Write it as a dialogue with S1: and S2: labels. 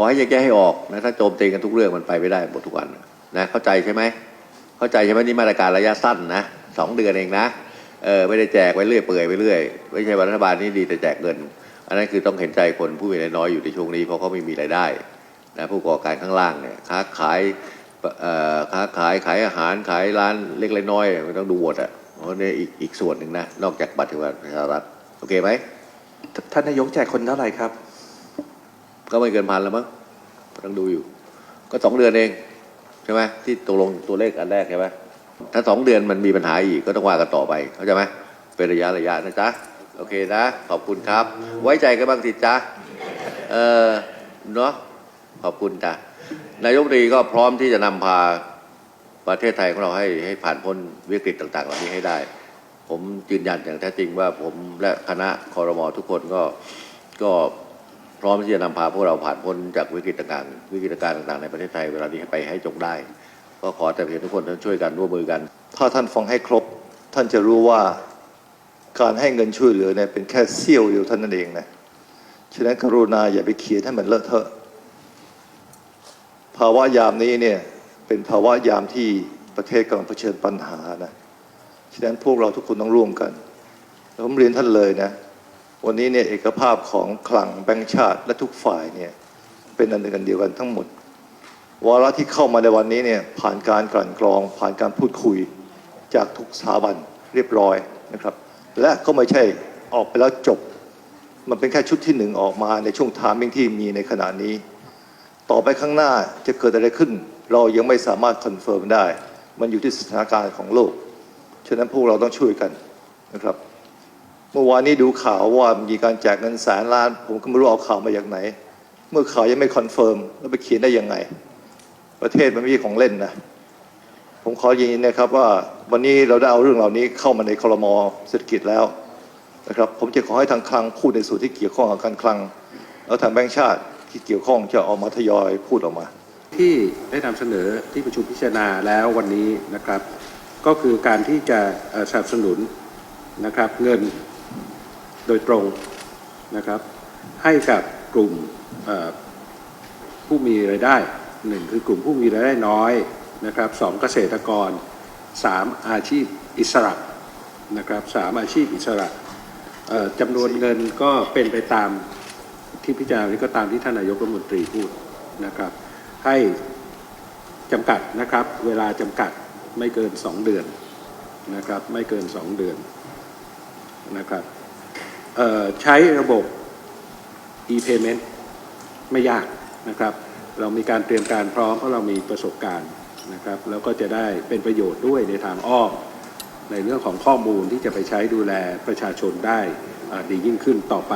S1: อให้แยกแยะให้ออกนะถ้าโจมตีกันทุกเรื่องมันไปไม่ได้หมดทุกวันนะเข้าใจใช่ไหมเข้าใจใช่ไหมนี่มาตรการระยะสั้นนะสองเดือนเองนะเออไม่ได้แจกไปเรื่อยเปื่อยไปเรื่อยไม่ใช่รัฐบาลนี่ดีแต่แจกเงิน อันนั้นคือต้องเห็นใจคนผู้มีรายน้อยอยู่ในช่วงนี้เพราะเขาไม่มีรายได้นะผู้ก่อการข้างล่างเนี่ยค้าขายเอ่อค้าขายขายอาหารขายร้านเล็กๆน้อยๆมันต้องดูหมดอะเพราะนี่อีกอีกส่วนหนึ่งนะนอกจากบัตรประชารัฐโอเคไหม
S2: ท่านนายกแจกคนเท่าไหร่ครับ
S1: ก็ไม่เกินพันแล้วมั้งต้องดูอยู่ ก็สองเดือนเองใช่ไหมที่ตกลงตัวเลขอันแรกใช่ไหมถ้าสองเดือนมันมีปัญหาอีกก็ต้องว่ากันต่อไปเข้าใจไหมเป็นระยะระยะนะจ๊ะโอเคนะ ขอบคุณครับ ไว้ใจกันบ้างสิจ๊ะเออเนาะขอบคุณจ้ะนายกรีก็พร้อมที่จะนำพาประเทศไทยของเราให้ให้ผ่านพ้นวิกฤตต่าง ๆ เหล่านี้ให้ได้ ผมยืนยันอย่างแท้จริงว่าผมและคณะคอรมอทุกคนก็ก็ พร้อมที่จะนำพาพวกเราผ่านพ้นจากวิกฤตต่างๆวิกฤตการณ์ต่างๆในประเทศไทยเวลานี้ไปให้จงได้ ก็ขอแต่เพียงทุกคนท่านช่วยกันร่วมมือกัน
S3: ถ้าท่านฟังให้ครบ ท่านจะรู้ว่าการให้เงินช่วยเหลือเนี่ยเป็นแค่เสี้ยวเดียวเท่านั้นเองนะฉะนั้นกรุณาอย่าไปเขียนให้มันเลอะเทอะ ภาวะยามนี้เนี่ยเป็นภาวะยามที่ประเทศกำลังเผชิญปัญหานะฉะนั้นพวกเราทุกคนต้องร่วมกันผมเรียนท่านเลยนะ วันนี้เนี่ยเอกภาพของคลังแบงก์ชาติ และทุกฝ่ายเนี่ยเป็นอันหนึ่งอันเดียวกันทั้งหมดวาระที่เข้ามาในวันนี้เนี่ยผ่านการกลั่นกรอง ผ่านการพูดคุยจากทุกสถาบันเรียบร้อยนะครับ และก็ไม่ใช่ออกไปแล้วจบ มันเป็นแค่ชุดที่หนึ่งออกมาในช่วงทามิ่งที่มีในขณะนี้ ต่อไปข้างหน้าจะเกิดอะไรขึ้น เรายังไม่สามารถคอนเฟิร์มได้ มันอยู่ที่สถานการณ์ของโลก ฉะนั้นพวกเราต้องช่วยกันนะครับ เมื่อวานนี้ดูข่าวว่ามีการแจกเงินแสนล้าน ผมก็ไม่รู้เอาข่าวมาจากไหน เมื่อข่าวยังไม่คอนเฟิร์มแล้วไปเขียนได้ยังไง ประเทศมันไม่ใช่ของเล่นนะ ผมขอยืนยันนะครับว่าวันนี้เราได้เอาเรื่องเหล่านี้เข้ามาในคลมเศรษฐกิจแล้วนะครับ ผมจะขอให้ทางคลังพูดในส่วนที่เกี่ยวข้องกับการคลัง แล้วทางแบงก์ชาติที่เกี่ยวข้องจะออกมาทยอยพูดออกมา
S4: ที่ได้นำเสนอที่ประชุมพิจารณาแล้ววันนี้นะครับ ก็คือการที่จะสนับสนุนนะครับเงิน โดยตรงนะครับให้กับกลุ่มผู้มีรายได้หนึ่งคือกลุ่มผู้มีรายได้น้อยนะครับสองเกษตรกรสามอาชีพอิสระนะครับสามอาชีพอิสระจำนวนเงินก็เป็นไปตามที่พิจารณานี้ก็ตามที่ท่านนายกรัฐมนตรีพูดนะครับให้จำกัดนะครับเวลาจำกัดไม่เกิน 2 เดือนนะครับไม่เกิน 2 เดือนนะครับ ใช้ระบบ e-payment ไม่ยากนะครับ เรามีการเตรียมการพร้อมเพราะเรามีประสบการณ์นะครับ แล้วก็จะได้เป็นประโยชน์ด้วยในทางอ้อมในเรื่องของข้อมูลที่จะไปใช้ดูแลประชาชนได้ดียิ่งขึ้นต่อไป